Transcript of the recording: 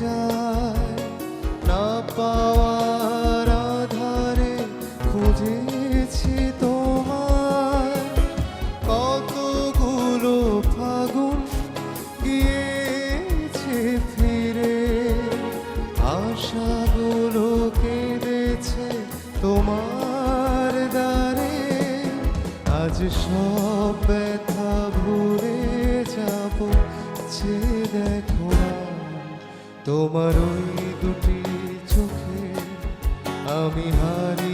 যায়, না পাওয়ার আধারে খুঁজেছি তোমার কতগুলো ফাগুন গিয়েছে ফিরে, আশাগুলো কেঁদেছে তোমার দ্বারে। আজ সব তোমার ওই দুটি চোখে আমি হারিয়ে